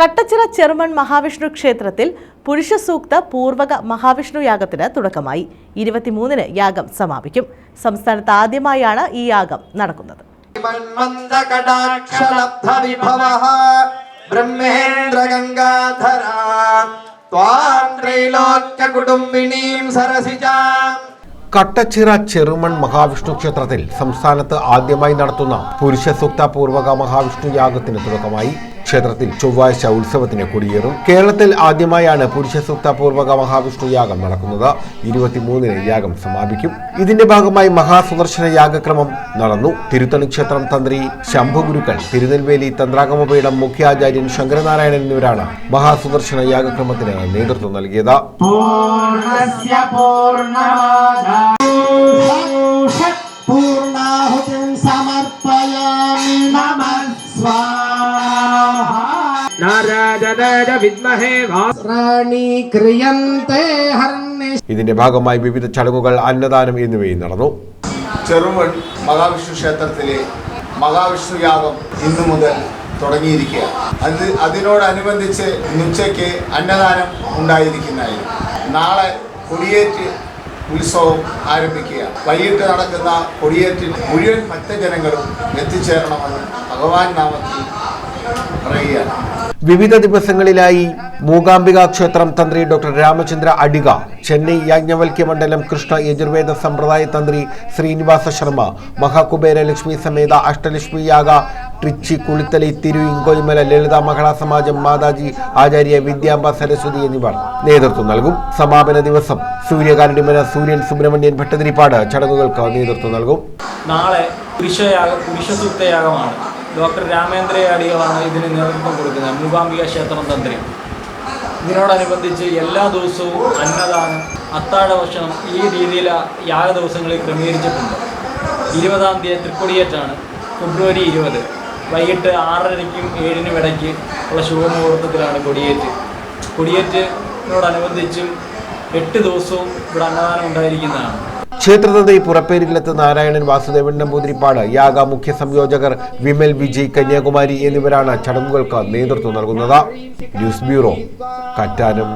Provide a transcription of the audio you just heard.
കട്ടച്ചിറ ചെറുമൺ മഹാവിഷ്ണു ക്ഷേത്രത്തിൽ പുരുഷസൂക്ത പൂർവക മഹാവിഷ്ണു യാഗത്തിന് തുടക്കമായി. ഇരുപത്തിമൂന്നിന് യാഗം സമാപിക്കും. സംസ്ഥാനത്ത് ആദ്യമായാണ് ഈ യാഗം നടക്കുന്നത്. കട്ടച്ചിറ ചെറുമൺ മഹാവിഷ്ണു ക്ഷേത്രത്തിൽ സംസ്ഥാനത്ത് ആദ്യമായി നടത്തുന്ന പുരുഷസൂക്ത പൂർവക മഹാവിഷ്ണു യാഗത്തിന് തുടക്കമായി. ക്ഷേത്രത്തിൽ ചൊവ്വാഴ്ച ഉത്സവത്തിന് കൊടിയേറും. കേരളത്തിൽ ആദ്യമായാണ് പുരുഷ സൂക്തപൂർവക മഹാവിഷ്ണു യാഗം നടക്കുന്നത്. ഇരുപത്തിമൂന്നിന് യാഗം സമാപിക്കും. ഇതിന്റെ ഭാഗമായി മഹാസുദർശന യാഗക്രമം നടന്നു. തിരുത്തണി ക്ഷേത്രം തന്ത്രി ശംഭുഗുരുക്കൾ തിരുനെൽവേലി തന്ത്രാഗമപീഠം മുഖ്യാചാര്യൻ ശങ്കരനാരായണൻ എന്നിവരാണ് മഹാസുദർശന യാഗക്രമത്തിന് നേതൃത്വം നൽകിയത്. പൂർണാഹുതിം സമർപ്പയാമി നമ സ്വാ ഇതിന്റെ ഭാഗമായി വിവിധ ചടങ്ങുകൾ അന്നദാനം എന്നിവയും നടന്നു. ചെറുവൺ മഹാവിഷ്ണു ക്ഷേത്രത്തിലെ മഹാവിഷ്ണു യാഗം ഇന്നു മുതൽ തുടങ്ങിയിരിക്കുക. അത് അതിനോടനുബന്ധിച്ച് ഇന്ന് ഉച്ചയ്ക്ക് അന്നദാനം ഉണ്ടായിരിക്കുന്നതായിരുന്നു നാളെ കൊടിയേറ്റ് ഉത്സവം ആരംഭിക്കുക. വൈകിട്ട് നടക്കുന്ന കൊടിയേറ്റിൽ മുഴുവൻ ഭക്തജനങ്ങളും എത്തിച്ചേരണമെന്ന് ഭഗവാൻ നാമത്തിൽ പറയുകയാണ്. വിവിധ ദിവസങ്ങളിലായി മൂകാംബിക ക്ഷേത്രം തന്ത്രി ഡോക്ടർ രാമചന്ദ്ര അടിക ചെന്നൈ യാജ്ഞവൽക്യ മണ്ഡലം കൃഷ്ണ യജുർവേദ സമ്പ്രദായ തന്ത്രി ശ്രീനിവാസ ശർമ്മ മഹാകുബേര ലക്ഷ്മി സമേത അഷ്ടലക്ഷ്മി യാഗ ട്രിച്ചി കുളിത്തലി തിരു ഇങ്കോയ്മല ലളിത മഹിളാ സമാജം മാതാജി ആചാര്യ വിദ്യാംബ സരസ്വതി എന്നിവർ നേതൃത്വം നൽകും. സമാപന ദിവസം സൂര്യകാരുണ്യമന സൂര്യൻ സുബ്രഹ്മണ്യൻ ഭട്ടതിരിപ്പാട് ചടങ്ങുകൾക്ക് നേതൃത്വം നൽകും. നാളെ പുരുഷയാഗ പുരുഷസൂക്തയാഗമാണ്. ഡോക്ടർ രാമേന്ദ്രയാടികളാണ് ഇതിന് നേതൃത്വം കൊടുക്കുന്നത്. മൂകാംബിക ക്ഷേത്രം തന്ത്രി. ഇതിനോടനുബന്ധിച്ച് എല്ലാ ദിവസവും അന്നദാനം അത്താഴ ഭക്ഷണം ഈ രീതിയിൽ യാഗ ദിവസങ്ങളിൽ ക്രമീകരിച്ചിട്ടുണ്ട്. ഇരുപതാം തീയതി തൃക്കൊടിയേറ്റാണ്. ഫെബ്രുവരി ഇരുപത്. വൈകിട്ട് ആറരയ്ക്കും ഏഴിനും ഇടയ്ക്ക് ഉള്ള ശുഭമുഹൂർത്തത്തിലാണ് കൊടിയേറ്റ്. കൊടിയേറ്റിനോടനുബന്ധിച്ചും എട്ട് ദിവസവും ഇവിടെ അന്നദാനം ഉണ്ടായിരിക്കുന്നതാണ്. ക്ഷേത്രതന്ത്രി പുറപ്പേരില്ലത്ത് നാരായണൻ വാസുദേവൻ നമ്പൂതിരിപ്പാട് യാഗ മുഖ്യ സംയോജകർ വിമൽ വിജയ് കന്യാകുമാരി എന്നിവരാണ് ചടങ്ങുകൾക്ക് നേതൃത്വം നൽകുന്നത്. News bureau Kattanam.